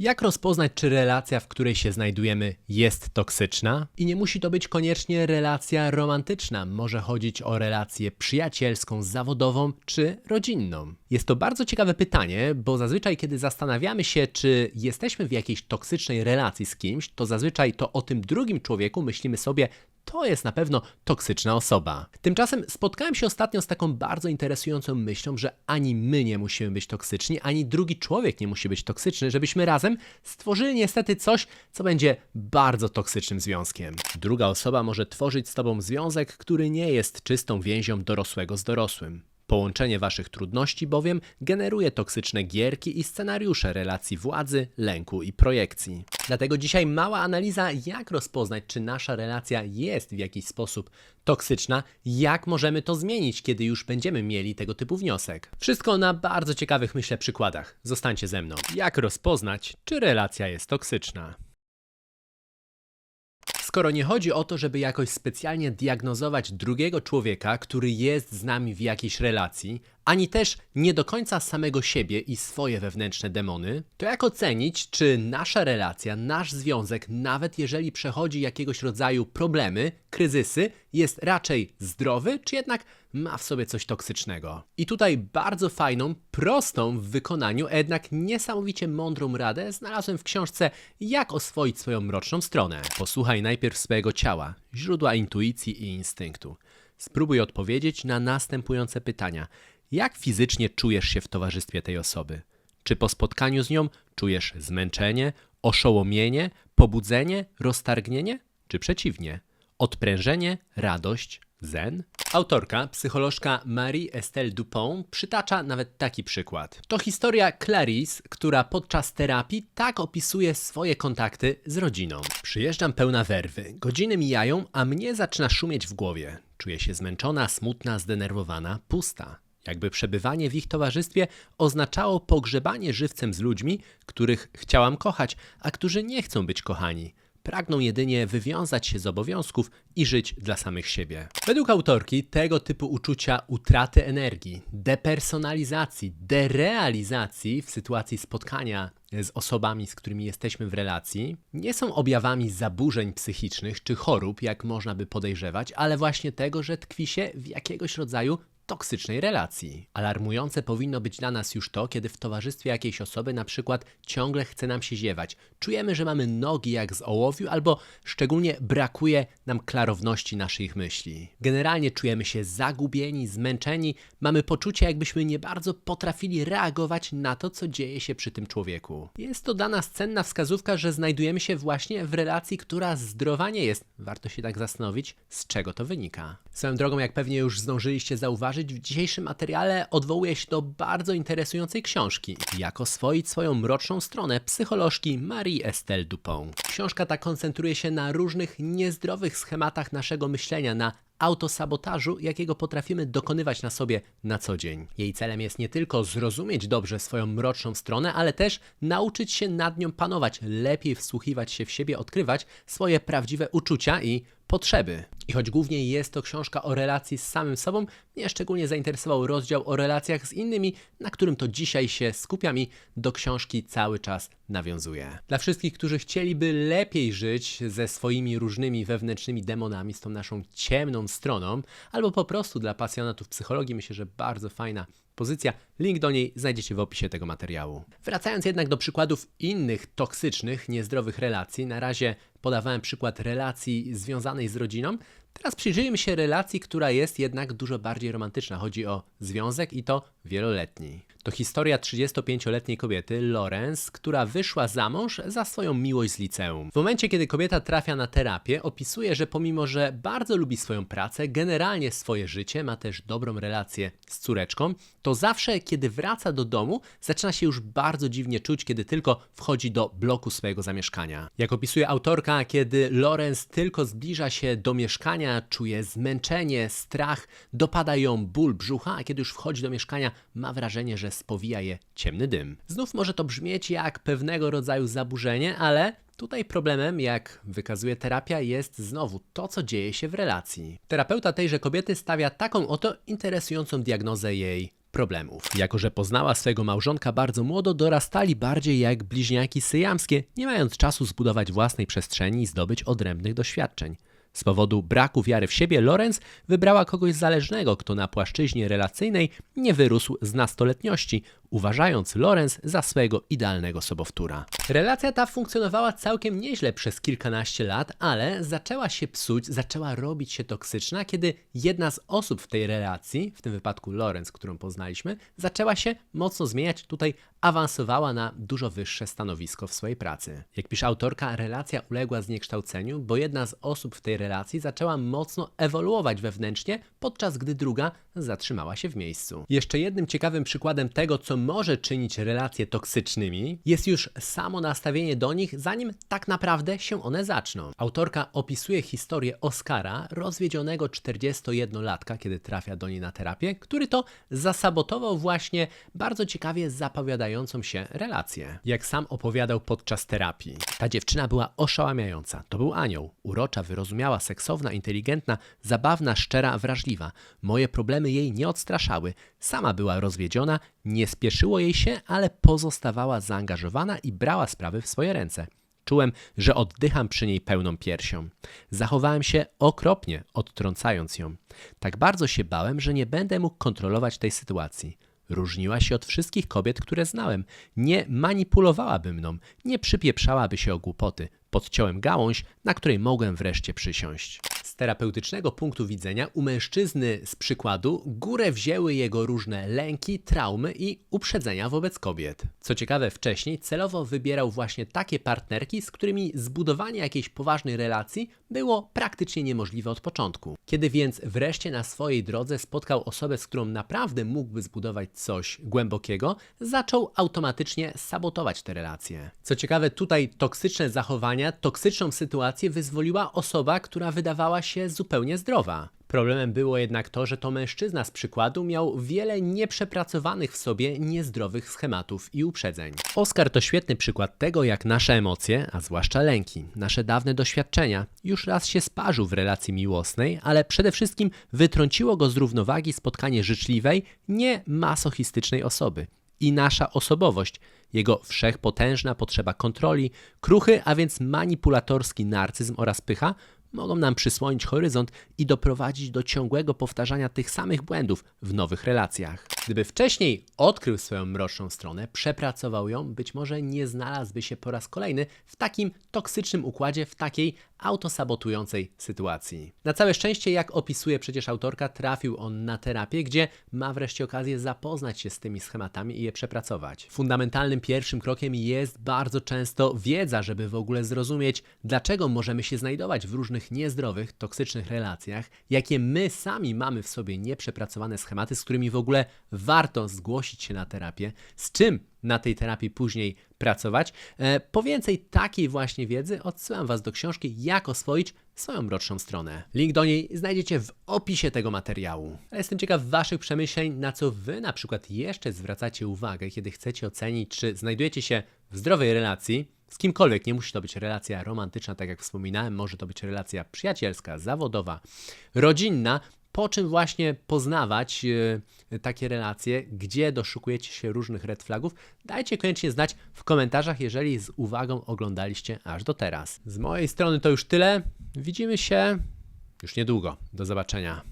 Jak rozpoznać, czy relacja, w której się znajdujemy, jest toksyczna? I nie musi to być koniecznie relacja romantyczna. Może chodzić o relację przyjacielską, zawodową czy rodzinną. Jest to bardzo ciekawe pytanie, bo zazwyczaj, kiedy zastanawiamy się, czy jesteśmy w jakiejś toksycznej relacji z kimś, to zazwyczaj to o tym drugim człowieku myślimy sobie, to jest na pewno toksyczna osoba. Tymczasem spotkałem się ostatnio z taką bardzo interesującą myślą, że ani my nie musimy być toksyczni, ani drugi człowiek nie musi być toksyczny, żebyśmy razem stworzyli niestety coś, co będzie bardzo toksycznym związkiem. Druga osoba może tworzyć z tobą związek, który nie jest czystą więzią dorosłego z dorosłym. Połączenie waszych trudności bowiem generuje toksyczne gierki i scenariusze relacji władzy, lęku i projekcji. Dlatego dzisiaj mała analiza, jak rozpoznać, czy nasza relacja jest w jakiś sposób toksyczna, jak możemy to zmienić, kiedy już będziemy mieli tego typu wniosek. Wszystko na bardzo ciekawych, myślę, przykładach. Zostańcie ze mną. Jak rozpoznać, czy relacja jest toksyczna? Skoro nie chodzi o to, żeby jakoś specjalnie diagnozować drugiego człowieka, który jest z nami w jakiejś relacji, ani też nie do końca samego siebie i swoje wewnętrzne demony, to jak ocenić, czy nasza relacja, nasz związek, nawet jeżeli przechodzi jakiegoś rodzaju problemy, kryzysy, jest raczej zdrowy, czy jednak ma w sobie coś toksycznego? I tutaj bardzo fajną, prostą w wykonaniu, a jednak niesamowicie mądrą radę znalazłem w książce Jak oswoić swoją mroczną stronę. Posłuchaj najpierw swojego ciała, źródła intuicji i instynktu. Spróbuj odpowiedzieć na następujące pytania. Jak fizycznie czujesz się w towarzystwie tej osoby? Czy po spotkaniu z nią czujesz zmęczenie, oszołomienie, pobudzenie, roztargnienie, czy przeciwnie? Odprężenie, radość, zen? Autorka, psycholożka Marie-Estelle Dupont przytacza nawet taki przykład. To historia Clarice, która podczas terapii tak opisuje swoje kontakty z rodziną. Przyjeżdżam pełna werwy, godziny mijają, a mnie zaczyna szumieć w głowie. Czuję się zmęczona, smutna, zdenerwowana, pusta. Jakby przebywanie w ich towarzystwie oznaczało pogrzebanie żywcem z ludźmi, których chciałam kochać, a którzy nie chcą być kochani. Pragną jedynie wywiązać się z obowiązków i żyć dla samych siebie. Według autorki tego typu uczucia utraty energii, depersonalizacji, derealizacji w sytuacji spotkania z osobami, z którymi jesteśmy w relacji, nie są objawami zaburzeń psychicznych czy chorób, jak można by podejrzewać, ale właśnie tego, że tkwi się w jakiegoś rodzaju toksycznej relacji. Alarmujące powinno być dla nas już to, kiedy w towarzystwie jakiejś osoby na przykład ciągle chce nam się ziewać. Czujemy, że mamy nogi jak z ołowiu albo szczególnie brakuje nam klarowności naszych myśli. Generalnie czujemy się zagubieni, zmęczeni, mamy poczucie jakbyśmy nie bardzo potrafili reagować na to, co dzieje się przy tym człowieku. Jest to dla nas cenna wskazówka, że znajdujemy się właśnie w relacji, która zdrowa nie jest. Warto się tak zastanowić, z czego to wynika. Swoją drogą, jak pewnie już zdążyliście zauważyć, w dzisiejszym materiale odwołuję się do bardzo interesującej książki. Jak oswoić swoją mroczną stronę psycholożki Marie Estelle Dupont. Książka ta koncentruje się na różnych niezdrowych schematach naszego myślenia, na autosabotażu, jakiego potrafimy dokonywać na sobie na co dzień. Jej celem jest nie tylko zrozumieć dobrze swoją mroczną stronę, ale też nauczyć się nad nią panować, lepiej wsłuchiwać się w siebie, odkrywać swoje prawdziwe uczucia i potrzeby. I choć głównie jest to książka o relacji z samym sobą, mnie szczególnie zainteresował rozdział o relacjach z innymi, na którym to dzisiaj się skupiam i do książki cały czas nawiązuję. Dla wszystkich, którzy chcieliby lepiej żyć ze swoimi różnymi wewnętrznymi demonami, z tą naszą ciemną stroną, albo po prostu dla pasjonatów psychologii, myślę, że bardzo fajna pozycja. Link do niej znajdziecie w opisie tego materiału. Wracając jednak do przykładów innych toksycznych, niezdrowych relacji, na razie podawałem przykład relacji związanej z rodziną. Teraz przyjrzyjmy się relacji, która jest jednak dużo bardziej romantyczna. Chodzi o związek i to wieloletni. To historia 35-letniej kobiety, Lorenz, która wyszła za mąż za swoją miłość z liceum. W momencie, kiedy kobieta trafia na terapię, opisuje, że pomimo, że bardzo lubi swoją pracę, generalnie swoje życie, ma też dobrą relację z córeczką, to zawsze, kiedy wraca do domu, zaczyna się już bardzo dziwnie czuć, kiedy tylko wchodzi do bloku swojego zamieszkania. Jak opisuje autorka, kiedy Lorenz tylko zbliża się do mieszkania, czuje zmęczenie, strach, dopada ją ból brzucha, a kiedy już wchodzi do mieszkania, ma wrażenie, że spowija je ciemny dym. Znów może to brzmieć jak pewnego rodzaju zaburzenie, ale Tutaj problemem, jak wykazuje terapia, jest znowu to, co dzieje się w relacji. Terapeuta tejże kobiety stawia taką oto interesującą diagnozę jej problemów. Jako, że poznała swego małżonka bardzo młodo, dorastali bardziej jak bliźniaki syjamskie, nie mając czasu zbudować własnej przestrzeni i zdobyć odrębnych doświadczeń. Z powodu braku wiary w siebie, Lorenz wybrała kogoś zależnego, kto na płaszczyźnie relacyjnej nie wyrósł z nastoletniości, uważając Lorenz za swojego idealnego sobowtóra. Relacja ta funkcjonowała całkiem nieźle przez kilkanaście lat, ale zaczęła się psuć, zaczęła robić się toksyczna, kiedy jedna z osób w tej relacji, w tym wypadku Lorenz, którą poznaliśmy, zaczęła się mocno zmieniać. Tutaj awansowała na dużo wyższe stanowisko w swojej pracy. Jak pisze autorka, relacja uległa zniekształceniu, bo jedna z osób w tej relacji zaczęła mocno ewoluować wewnętrznie, podczas gdy druga zatrzymała się w miejscu. Jeszcze jednym ciekawym przykładem tego, co może czynić relacje toksycznymi, jest już samo nastawienie do nich, zanim tak naprawdę się one zaczną. Autorka opisuje historię Oskara, rozwiedzionego 41-latka, kiedy trafia do niej na terapię, który to zasabotował właśnie bardzo ciekawie zapowiadającą się relację. Jak sam opowiadał podczas terapii. Ta dziewczyna była oszałamiająca. To był anioł. Urocza, wyrozumiała, seksowna, inteligentna, zabawna, szczera, wrażliwa. Moje problemy jej nie odstraszały. Sama była rozwiedziona, nie spieszyło jej się, ale pozostawała zaangażowana i brała sprawy w swoje ręce. Czułem, że oddycham przy niej pełną piersią. Zachowałem się okropnie, odtrącając ją. Tak bardzo się bałem, że nie będę mógł kontrolować tej sytuacji. Różniła się od wszystkich kobiet, które znałem. Nie manipulowałaby mną, nie przypieprzałaby się o głupoty. Podciąłem gałąź, na której mogłem wreszcie przysiąść. Z terapeutycznego punktu widzenia u mężczyzny z przykładu górę wzięły jego różne lęki, traumy i uprzedzenia wobec kobiet. Co ciekawe, wcześniej celowo wybierał właśnie takie partnerki, z którymi zbudowanie jakiejś poważnej relacji było praktycznie niemożliwe od początku. Kiedy więc wreszcie na swojej drodze spotkał osobę, z którą naprawdę mógłby zbudować coś głębokiego, zaczął automatycznie sabotować te relacje. Co ciekawe, tutaj toksyczne zachowania, toksyczną sytuację wyzwoliła osoba, która wydawała się zupełnie zdrowa. Problemem było jednak to, że to mężczyzna z przykładu miał wiele nieprzepracowanych w sobie niezdrowych schematów i uprzedzeń. Oskar to świetny przykład tego, jak nasze emocje, a zwłaszcza lęki, nasze dawne doświadczenia, już raz się sparzył w relacji miłosnej, ale przede wszystkim wytrąciło go z równowagi spotkanie życzliwej, nie masochistycznej osoby i nasza osobowość, jego wszechpotężna potrzeba kontroli, kruchy, a więc manipulatorski narcyzm oraz pycha mogą nam przysłonić horyzont i doprowadzić do ciągłego powtarzania tych samych błędów w nowych relacjach. Gdyby wcześniej odkrył swoją mroczną stronę, przepracował ją, być może nie znalazłby się po raz kolejny w takim toksycznym układzie, w takiej autosabotującej sytuacji. Na całe szczęście, jak opisuje przecież autorka, trafił on na terapię, gdzie ma wreszcie okazję zapoznać się z tymi schematami i je przepracować. Fundamentalnym pierwszym krokiem jest bardzo często wiedza, żeby w ogóle zrozumieć, dlaczego możemy się znajdować w różnych niezdrowych, toksycznych relacjach, jakie my sami mamy w sobie nieprzepracowane schematy, z którymi w ogóle warto zgłosić się na terapię, z czym na tej terapii później pracować. E, po więcej takiej właśnie wiedzy odsyłam Was do książki Jak oswoić swoją mroczną stronę. Link do niej znajdziecie w opisie tego materiału. Jestem ciekaw Waszych przemyśleń, na co Wy na przykład jeszcze zwracacie uwagę, kiedy chcecie ocenić, czy znajdujecie się w zdrowej relacji z kimkolwiek. Nie musi to być relacja romantyczna, tak jak wspominałem, może to być relacja przyjacielska, zawodowa, rodzinna, po czym właśnie poznawać e, takie relacje, gdzie doszukujecie się różnych red flagów, dajcie koniecznie znać w komentarzach, jeżeli z uwagą oglądaliście aż do teraz. Z mojej strony to już tyle. Widzimy się już niedługo. Do zobaczenia.